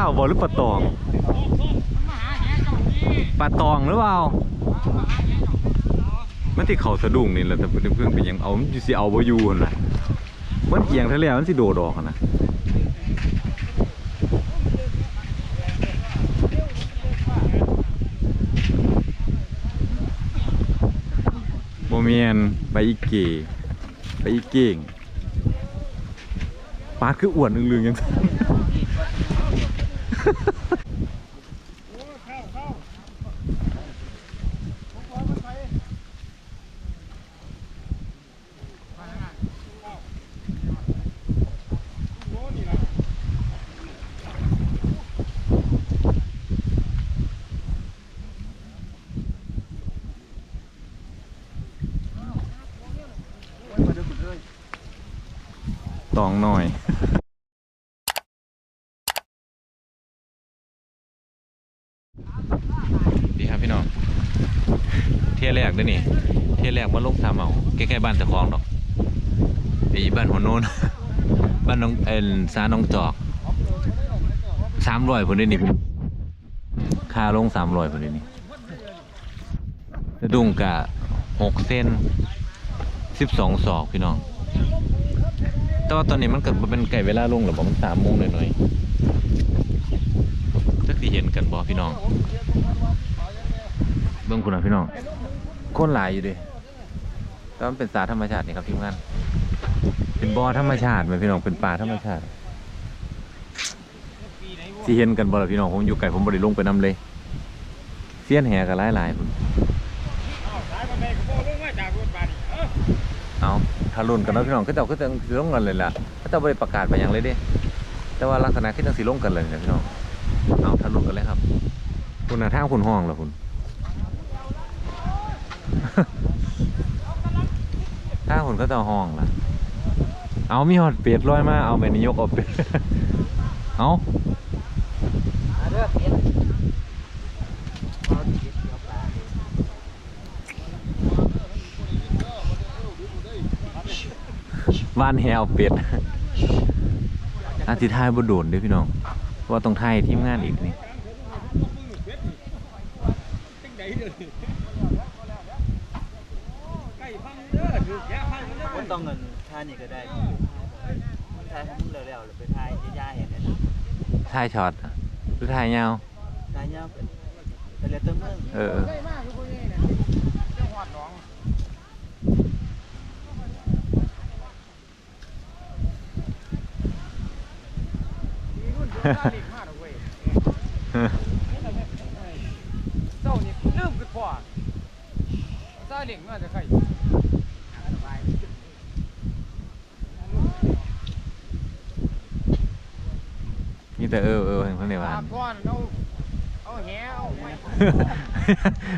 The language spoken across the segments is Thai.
ข้าวบอหรือปลาตองปลาตองหรือเปล่ามันที่เขาสะดุ้งนี่แหละแต่เพื่อนๆเป็นยังเอามันสิเอาบ่อยู่หั่นล่ะมันเอียงทะเลมันสิโดดออกนะโมเมียนไปอีเกไปอีเก่งปาดคืออ้วนอึงๆยัง ตองหน่อย ดีครับพี่น้อง เที่ยแรกเด้วยนี่เที่ยแรกมาลงสามเอาใกล้ๆบ้านเจ้าของดอกไอ้บ้านหัวโน้นบ้านน้องเอ็นซาน้องจอกสามร้อยคนเด้นี่ค่าลงสามร้อยคนเด้นี่กระดุงกะหกเส้นสิบสองศอกพี่น้องแต่ว่าตอนนี้มันก็บ่เป็นไก่เวลาลงหรือกบ่มันสามโมงหน่อยๆจักสิเห็นกันบ่พี่น้องเบิ่งคุณนะพี่น้อง คนหลายอยู่ดิแต่มันเป็นสาธรรมชาตินี่ครับทีมงาน เป็นบ่อธรรมชาติไหมพี่น้องเป็นป่าธรรมชาติสิเห็นกันบ่ล่ะพี่น้องผมอยู่ไกลผมบ่ได้ลงไปนํเลยเสี้ยนแห่ก็หลายๆพุ่นเอาถ้ารุ่นกันเนาะพี่น้องก็เจ้าก็จะสิลงกันเลยล่ะเขาเจ้าบ่ได้ประกาศไปหยังเลยเด้แต่ว่าลักษณะคือจังสิลงกันเลยนะพี่น้องเอาถ้ารุ่นกันเลยครับคุณน่ะทางคุณห้องเหรอคุณ ถ้าคนก็จะห้องล่ะ เอามีหอดเป็ดลอยมา เอาไปนิยกเอาเป็ด เอาเด้อเป็ดบ้านแฮวเป็ดอาทิทายบ่โดนเด้อพี่น้องเพราะว่าต้องไทยทีมงานอีกนี่คนต้องเงินท่านี่ก็ได้มันทายให้มึงเร็วๆหรือไปทายย่าๆเห็นเนี่ยนะทายช็อตหรือทายยาวทายยาวเป็นแต่เรียนตัวเมืองเออเออเเจ้านี่ลืมคือพ่อซาเล้งมาจะใครีแต่เออเออเพิ่นได้ว่าตาก้อนเอาเอาแหเอาไม้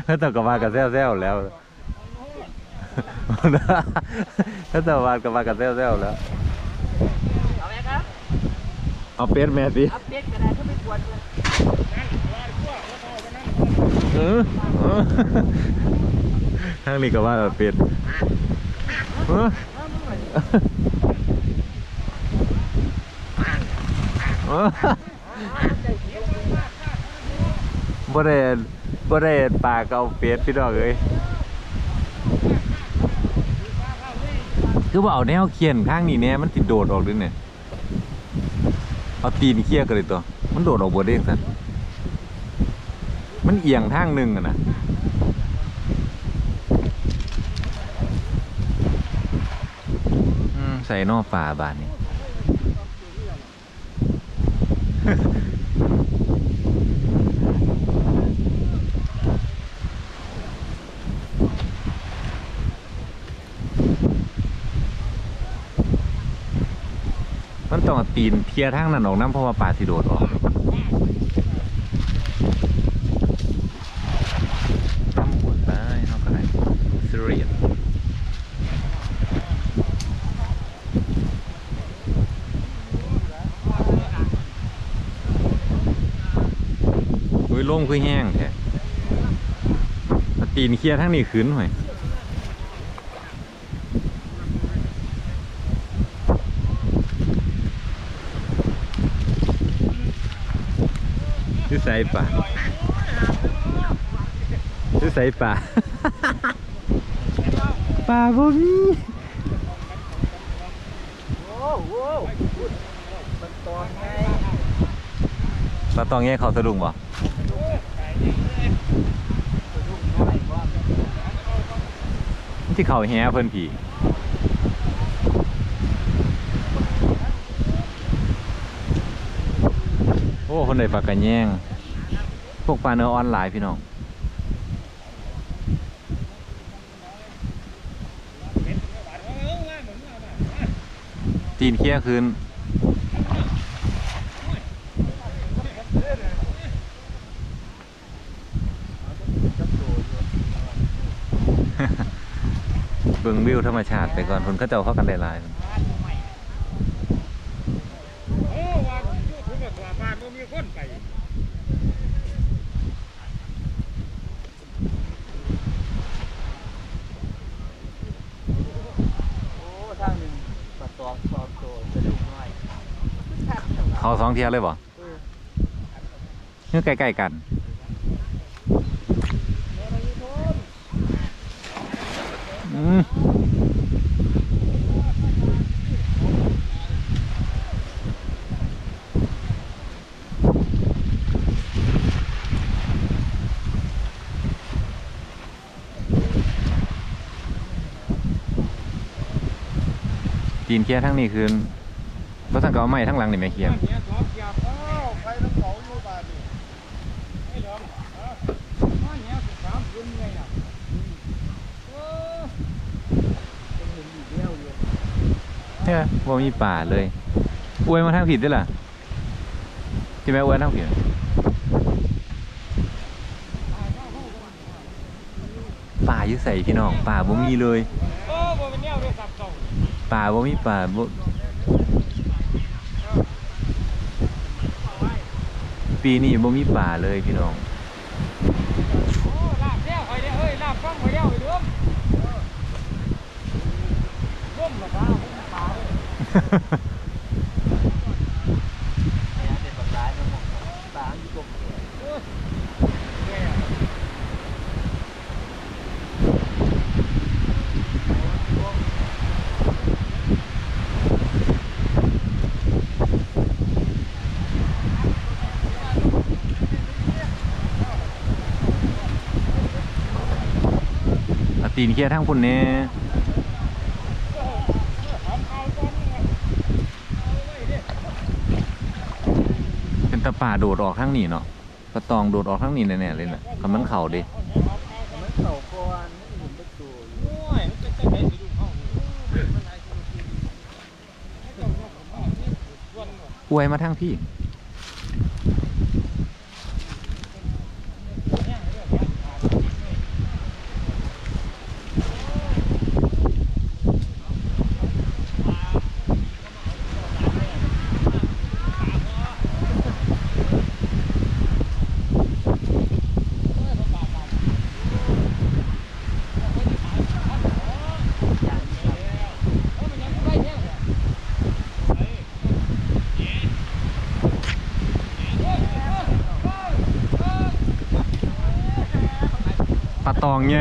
ถ้าตกกบมากับแซวๆแล้วถ้าตกมากับมากับแซวๆแล้ว เอาไหมครับเอาเป็ดแม่สิอัพเดตก็ได้ถ้าไม่ปวดเลยเออเออทางนี้ก็ว่าเป็ดเออ บ่ได้บ่ได้ปากเอาเป็ดพี่น้องเอ้ยคือว่าเอาแนวเขียนข้างนี้แน่มันสิดโดดออกด้วยเนี่ยเอาตีนเคี่ยกันเลยตัว มันโดดออกบ่ได้ซั่นมันเอียงทางหนึ่งอะนะใส่นอกป่าบานนี้ มัน ต้องเอาตีนเทียทางนั้นออกน้ำเพราะว่าป่าสิโดดออกตำบลไปเขาก็ได้สเรียนอุ้ยลมคือแห้งแท้ตีนเคียร์ทั้งนี้ขึ้นหน่อย ใส่ป่าซื้อใส่ป่าป่าบ่มีโอ้โหมันตอนไงปลาตองแง่เขาสะดุ้งบ่สะดุ้งน้อยกว่าที่เขาแฮ่เพิ่นผี อ้คนใดปลากระแยงพวกปลาเนื้อออนไลน์พี่น้องตีนเคี้ยคืนบโตอยู่เบิ่งวิวธรรมชาติไปก่อนคนเขาเจ้าเข้ากันได้หลายอ้ว่าอยู่ถึงกับตัวบ้านบ่มีคนไป โอ้ทางหนึ่งปลาตองสองโตสะดุ้งน้อยชัดจัง เขาส องเที่ยวเลยบ่เนื้อใกล้ๆกัน อืมตีนเคียทั้งนี้คือบ่ทันก็เอาไม้ทั้งหลังนี่แม่เคีย บ้านเนี้ยสองเกียบเอ้าใครน้ำเขาอยู่บ้านนี่ไม่ยอมเอ้าบ้านเนี้ยสิบสามคืนไงน่ะโอ้ ยังเห็นอยู่เดียวอยู่ เนี่ยบ่มีป่าเลยอวยมาทางผิดด้วยล่ะใช่ไหมอวยทางผิดป่าอยู่ใส่พี่น้องป่าบ่มีเลยโอ้บ่เป็นแนวเด้อสับเก่าป่าบ่มีป่าบ่ปีนี้บ่มีป่าเลยพี่น้องโอ้ลาบแล้วข่อยเด้อเอ้ยลาบฟังข่อยแล้วไอ้เด้อร่มละฟ้าร่มฟ้าเด้อเนี่ยเป็นปลาร้ายมันมองปลาอยู่ ตรงนี้เออแก่เอาตีนเคียทั้งพุ่นแน่เป็น ตะป่าโดดออกทั้งนี้เนาะปะตองโดดออกทั้งนี้แน่ๆเลยน่ะคำมันเข่าดิมันเต่าก่อนไม่เห็นเป็นตัวอยู่โอ้ยมันเป็นจังได๋สิดูเฮานี่มันหลายคนกินเจ้าเนี่ยผมว่านี่ส่วนว่ะ อวยมาทั้งพี่ ปลา ตองไง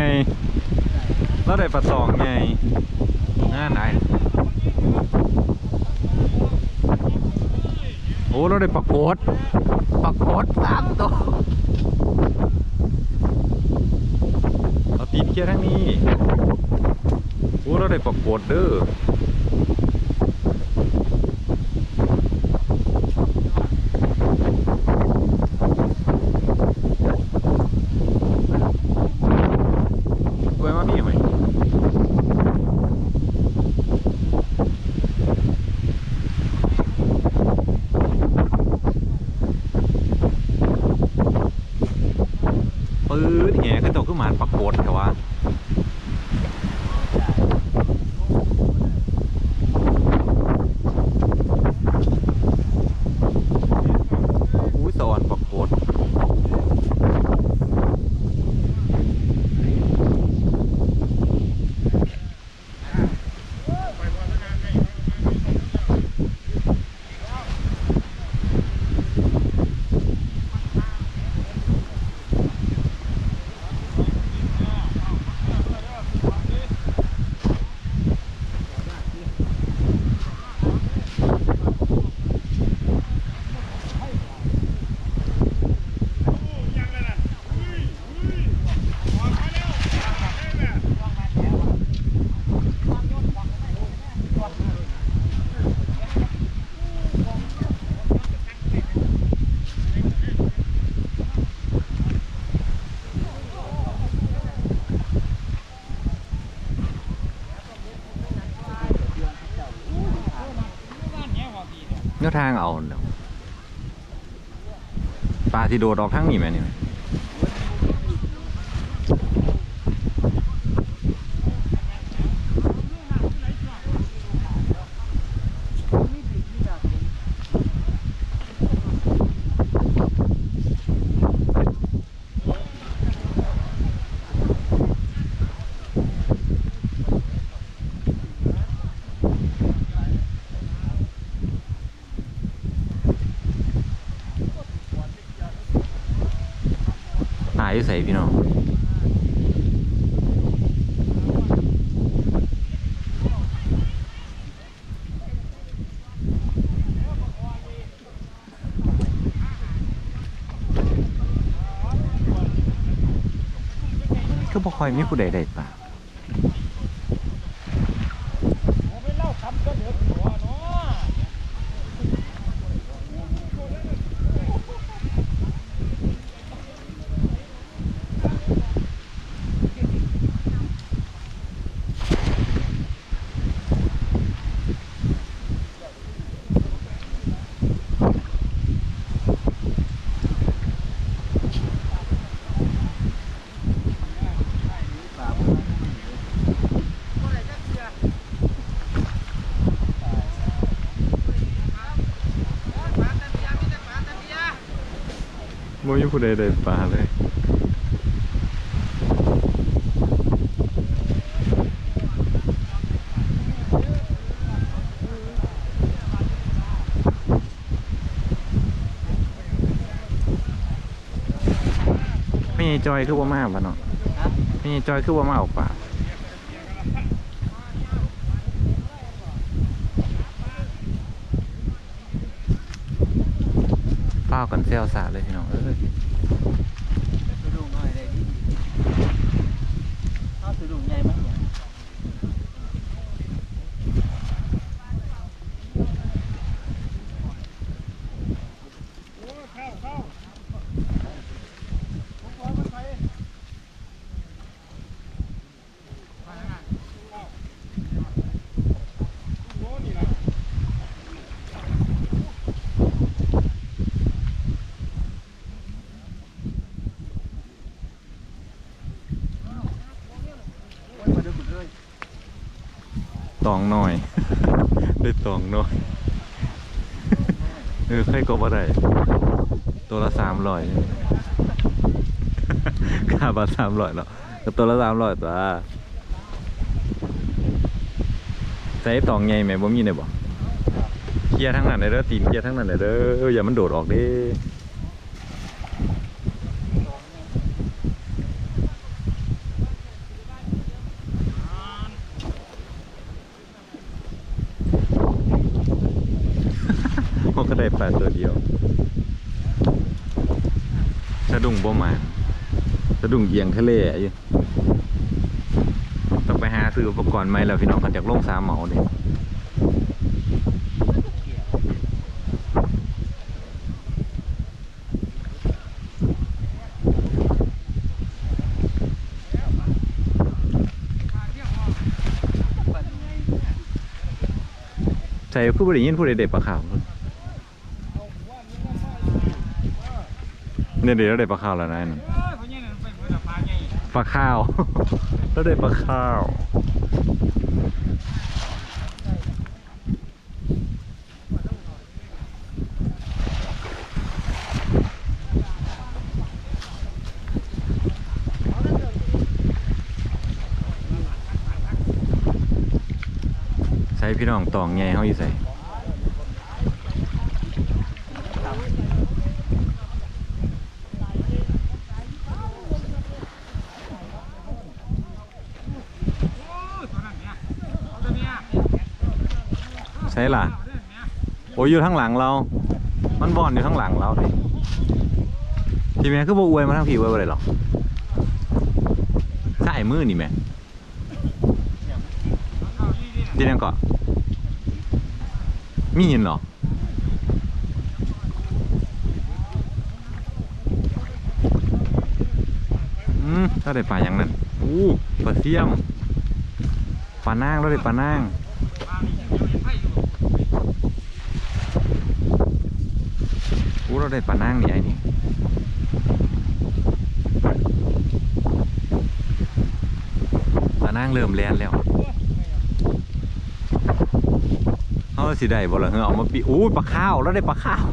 แล้วได้ปลาตองไงง่าไหนโอ้เราได้ปลาโคดปลาโคดสามตัวเอาตีนเคียทั้งนี้โอ้เราได้ปลาโคดเด้อไว้มาพี่ไหมปื้ดแมันปลาโคดแต่ว่าอุ้ยสวรรค์ปลาโคด ก็ ทางเอาเดี๋ยวปลาที่โดดออกทั้งนี่ไหมนี่ ตายอยู่ใส่พี่น้องก็บ่ค่อยมีผู้ใดได้ปลา ผมไม่เล่าคำก็เดือดหัวเนาะ ไม่มีผู้ใดได้ปลาเลยไม่จอยคือว่ามาปะเนาะฮะพี่จอยคือว่ามาเอาปลาาวกันเซลสาเลยพี่น้องเอ้ยสะดุ้งน้อยได้ดีเอาสะดุ้งใหญ่มั้งเนี่ย โอ้เข้าเข้าผมขอมันไปโอ้นี่ล่ะ โอ้ยมาดูกุดเลย ตองหน่อย ได้ตองหน่อยเออใครก็บ่ได้ตัวละสามร้อยค่าบาทสามร้อยเนาะก็ตัวละสามร้อยตัวใส่ตองไงแม่บ่มีได้บ่เคลียร์ทั้งนั้นเลยเด้อตีนเคลียร์ทั้งนั้นเลยเด้ออย่ามันโดดออกเด้มันก็ได้ปลา ตัวเดียว สะดุ้งบ่มาสะดุ้งเอียงทะเลอยู่ต้องไปหาซื้ออุปกรณ์ใหม่แล้วพี่น้องกันจากโรงสามเหมาเด้ใช่ผู้บริยินผู้ใดเด็ดปลาขาว เนี่ยเดี๋ยวเราได้ปลาขาวแล้วนะนั่นเอ้ยพวกนี้นั่นเป็นเพื่อนปลาใหญ่ปลาข้าวเราได้ปลาข้าวใส่พี่น้องตองไงเขาอยู่ใส่ โอ้ยตัวนั้นเนี่ยเอาตัวเนี้ย ใช่ล่ะ โอ้ยอยู่ข้างหลังเรา มันบอนอยู่ข้างหลังเราเลยทีแม่คือบ่อวยมาทางพี่อวยบ่ได้หรอกใส่มือนี่แม่เอาดีดีนะที่นั่นเกาะมีเห็นหรออืมเราได้ปลาอย่างนั้นอู้ปลาเสี่ยมปลานางเราได้ปลานาง ปลานี่ยังเห็นไผ่อยู่ ได้ปลานั่งนี่ไอ้นี่ปลานั่งเริ่มแลนแล้วเขาสิได้บ่ละเฮ้อเอามาปีอู้ยปลาข้าวแล้วได้ปลาข้าว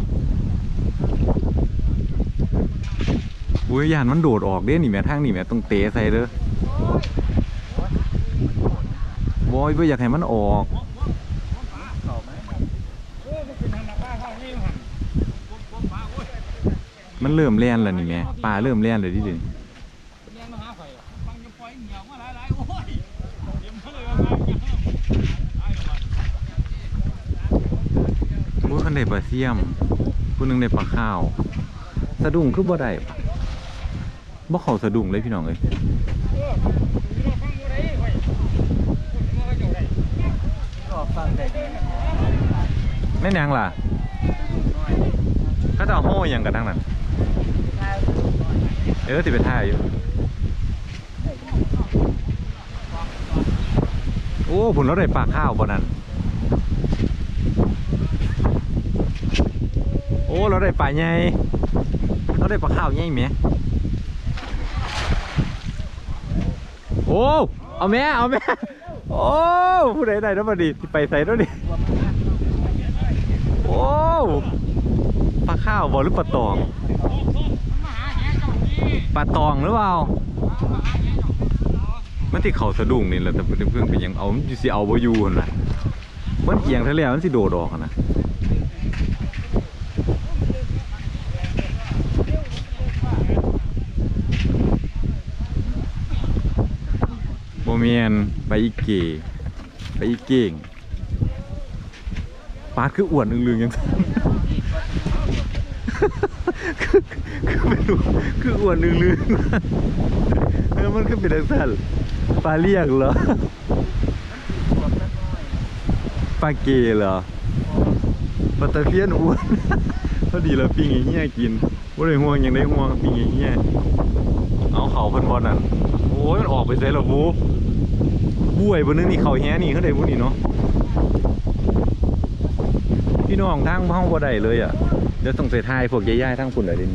อุ้ยยานมันโดดออกเด้นี่แม่ทางนี่แม่ต้องเตะใส่เด้อบอยบ่อยากให้มันออก เขาไหม เออมันเป็นทางหน้าบ้านเขานี่มันผมผมปลาโอ้ย มันเริ่มแล่นแล้วนี่แม่ปลาเริ่มแล่นเลยดิเดิเรียนมาหาไฟฟังจะปล่อยเหนียวมาหลายๆโอ้ยเดี๋ยวมันเลยว่าไงเนี่ยไอ้ละผู้คนได้ปลาเสี่ยมผู้หนึงได้ปลาข้าว สะดุ้งคือบ่ได้ปะบ่เข้าสะดุ้งเลยพี่น้องเอ้ยเออนี่เราฟังบ่ได้เว้ยคนมาก็เจ้าได้ก็ฟังได้ดีแม่นยังล่ะเขาจะเอาโห่หยังกันทั้งนั้นถ้าสูงหน่อย เออสิไปท่ายอยู่ โอ้ผุนเราได้ปลาข้าวบ่นั่นโอ้เราได้ปลาใหญ่เราได้ปลาข้าวใหญ่แหมโอ้เอาแม่เอาแม่โอ้ผู้ใดได้แล้วมาดิไปใส่แล้วดิโอ้ปลาข้าวบ่หรือปลาตอง มันมาหาแหเจ้านี่ ปลาตองหรือเปล่า มันที่เขาสะดุ้งนี่แหละแต่เพื่อนเป็นยังเอามันสิเอาบ่อยู่หั่นล่ะมันเอียงทะเลมันสิโดดออกหั่นนะบ่แม่นไปอีเกไปอีเก่งปาดคืออ้วนอึงๆยังคือคือ ไม่รู้คืออ้วนอึงๆเออมันก็เป็นจังซั่นปลาเรียกเหรอปลาเกเหรอปลาตะเพียนอ้วนพอดีเราปิ้งไอ้เหี้ยกินว่าได้ห่วงยังได้ห่วงปิ้งไอ้เหี้ยเอาเข่าพิ่นบอลนั่นโอ้ยมันออกไปใส่และบูบุ้ยบนนึงนี่เขาแฮนี่เขาได้บุนี่เนาะพี่น้องทางห้องบ่ได้เลยอะเดี๋ยวต้องไปทายพวกย่ายๆทางปุ่นเลยดิ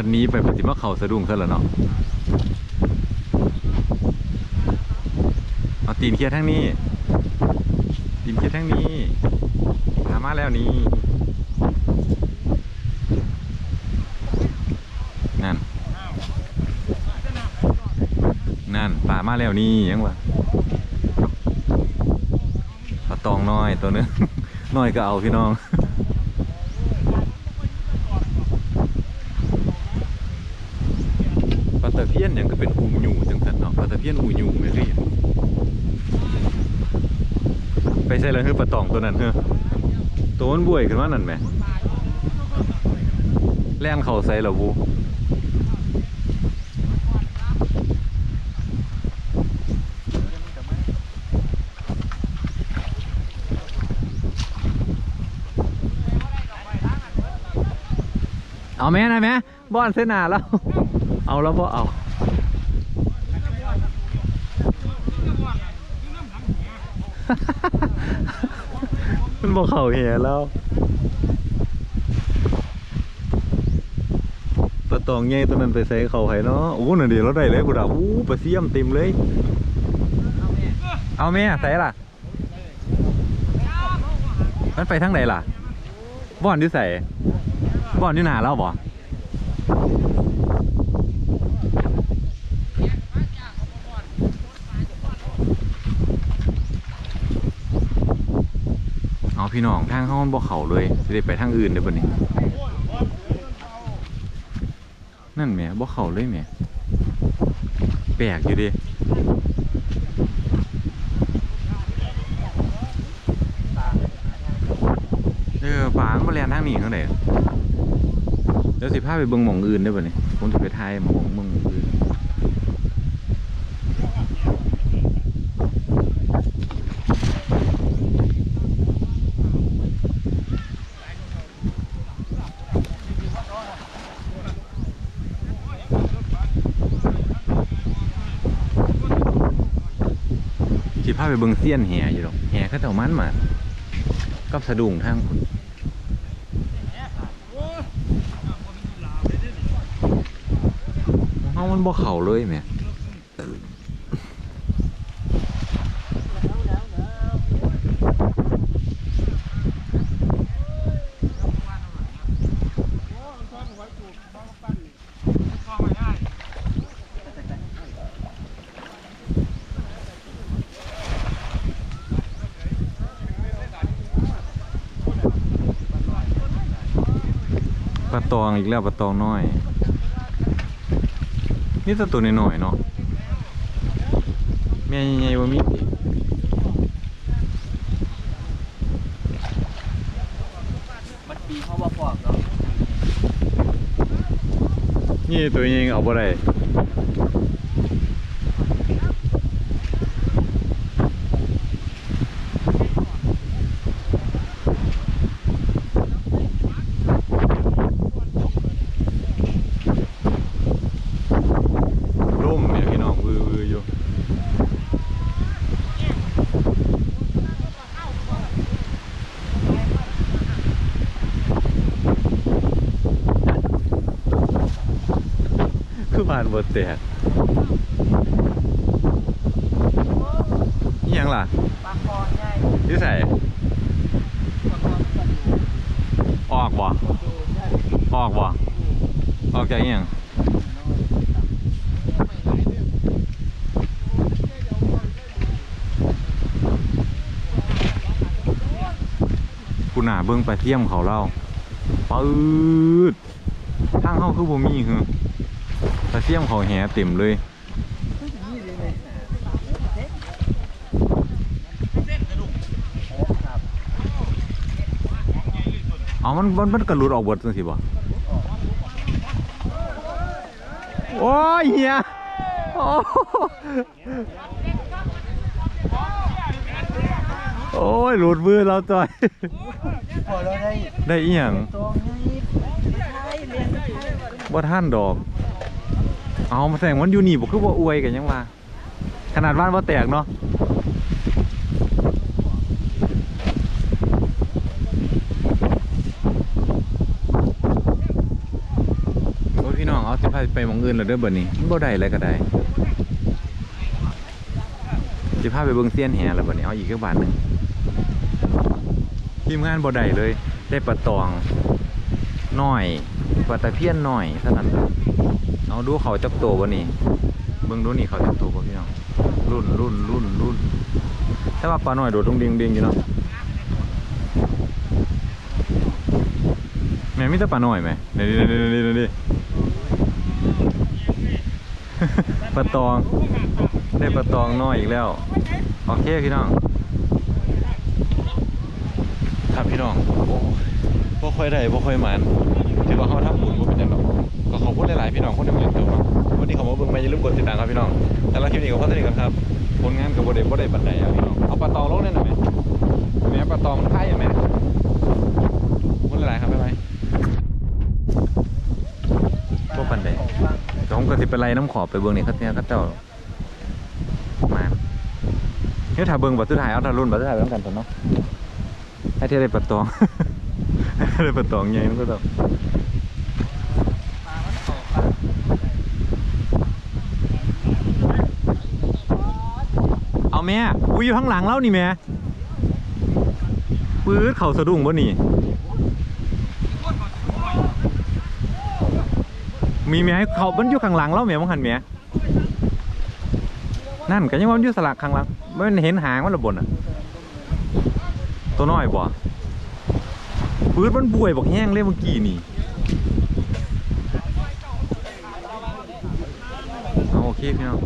นพันนี้ไปปฏิมาเขาสะดุ้งซะแล้วเนาะเอาตีนเคลียร์ทั้งนี้ตีนเคลียร์ทั้งนี้หามาแล้วนี่นั่น นั่นป่ามาแล้วนี่ยังวะปลาตองน้อยตัวนึงน้อยก็เอาพี่น้อง ปลาตะ เป็นอูหยูจังสันเนาะปลาตะเพียนอูหยูไม่เคยเห็นไปใส่แล้วคือปลาตองตัวนั้นเฮ้อตัวมันบวยขึ้นมานั่นไหมแล่นเขาใส่แล้วบูเอาแม่นะแม่บอนเส้นหนาแล้ว เอาแล้วบ่เอา มันบอกเขาเหี้ยแล้วปลาตองใหญ่ตัวนั้นไปใส่เขาไห้เนาะโอ้นั่นเดียวเราได้เลยกูด่าอู้ปลาเสียมเต็มเลย เอาแม่ใส่ล่ะ มันไปทางไหนล่ะบ่อนที่ใส่บ่อนที่หนาแล้วบ่ เอา พี่น้องทางเข้ามันบ่เขาเลยสิได้ไปทางอื่นเดี๋ยวบัดนี้นั่นแหมบ่เขาเลยแหมแปลกอยู่ดิเออป่ามันบ่แลนทางนี้ข้างใดเดี๋ยวสิพาไปเบิ่งหม่องอื่นเด้บัดนี้ผมสิไปถ่ายหม่องเบิ่งหม้องอื่นสิพาไปเบิงเสี้ยนแห่อยู่หรอกแห่เขาเต่ามันมาก็สะดุ้งทางพุ่นเฮามันบ่เข่าเลยแม่ ปลาตองอีกแล้วปลาตองน้อย นี่แต่ตัวน้อยๆเนาะแม่ใหญ่ๆว่ามีอีกมันปีเขาบ่พอกเนาะนี่ตัวใหญ่เอาบ่ได้ร่มเนี่ยพี่น้องวือวืออยู่ คือผ่านบทแตกอิหยังล่ะปลาคอใหญ่ที่ใส่อก็อยู่ออกบ่อออกบ่ออกจากยังกูหนาเบิ่งไปเที่ยมเขาเล่าปืดทางเข้าคือบ่มีคือ เทียมเขาแหเต็มเลยนี่เลยเลยครับเอามันมันมันกระหลุดออกเบดจังสิบ่โอ้ยเฮียโอ้โอ้ยหลุดมือเราจอยพอเราได้ได้อีหยังตัวไงไม่ใช่เรียนไม่ใช่บ่ท่านดอก เอามาแสดงมันอยู่นี่บ่คือบ่อวยกันยังว่าขนาดบ้านบ่แตกเนาะโอ้พี่น้องเอาสิพาไปมองอื่นแล้วเด้อเบัดนี้บ่ได้อะไรก็ได้สิพาไปเบิ่งเซียนแหแล้วบัดนี้เอาอีกแค่บาทหนึ่งทีมงานบ่ได้เลย ได้ปลาตองน้อยปลาตะเพียนหน้อยเท่านั้นล่ะ เอาดูเขาจักโตบ่นี่เบิ่งดูนี่เขาจักโตบ่พี่น้องรุ่นรุ่นรุ่นรุ่นแต่ว่าปลาหน้อยโดดตรงดิงอยู่เนาะแม่มีแต่ปลาหน้อยไหมนี่นี่นี่นี่นี่ปลาตองได้ปลาตองน้อยอีกแล้วโอเคพี่น้องครับพี่น้องโอ้บ่ค่อยได้บ่ค่อยหมันถือว่าเขาทำบุญบ่เป็นจังดอกก็ ขอบคุณหลาย ๆ พี่น้องคนที่มาเล่นตัวมาวันนี้ขามาเบิ่งมาอย่าลืมกดติดตามครับพี่น้องแต่ละคลิปนี้ก็พอสนิทกันครับผลงานก็บ่ได้บ่ได้บันไดอะพี่น้องเอาปลาตองลงได้หน่อยไหมแม่ปลาตองมันค่ายอยู่ไหมขอบคุณหลายๆครับบ๊ายบายบ่ปันไดของฟังเดี๋ยวผมก็สิไปไล่น้ำขอบไปเบิ่งนี่เขาเนี่ยเขาเจ้ามาเดี๋ยถ้าเบิ่งบัตรสุดท้ายเอาถ้ารุ่นบัตรสุดท้ายไปต้องกันตัวเนาะให้เท่ได้ปัดตองให้ได้ปัดตองใหญ่มันก็ต้อง ปลามันของฟัง เอาแม่อุ้ยอยู่ข้างหลังแล้วนี่แม่ปื๊ดเข่าสะดุ้งบ่นี่ มีแม่เขามันอยู่ข้างหลังแล้วแม่มังหันแม่นั่นก็ยังว่ามันอยู่สลักข้างหลังมันเห็นหางมันระบนอะ ตัวน้อยบ่ปื๊ดมันบวยบอกแห้งเลยเมื่อกี้นี่เอาโอเคพี่น้อง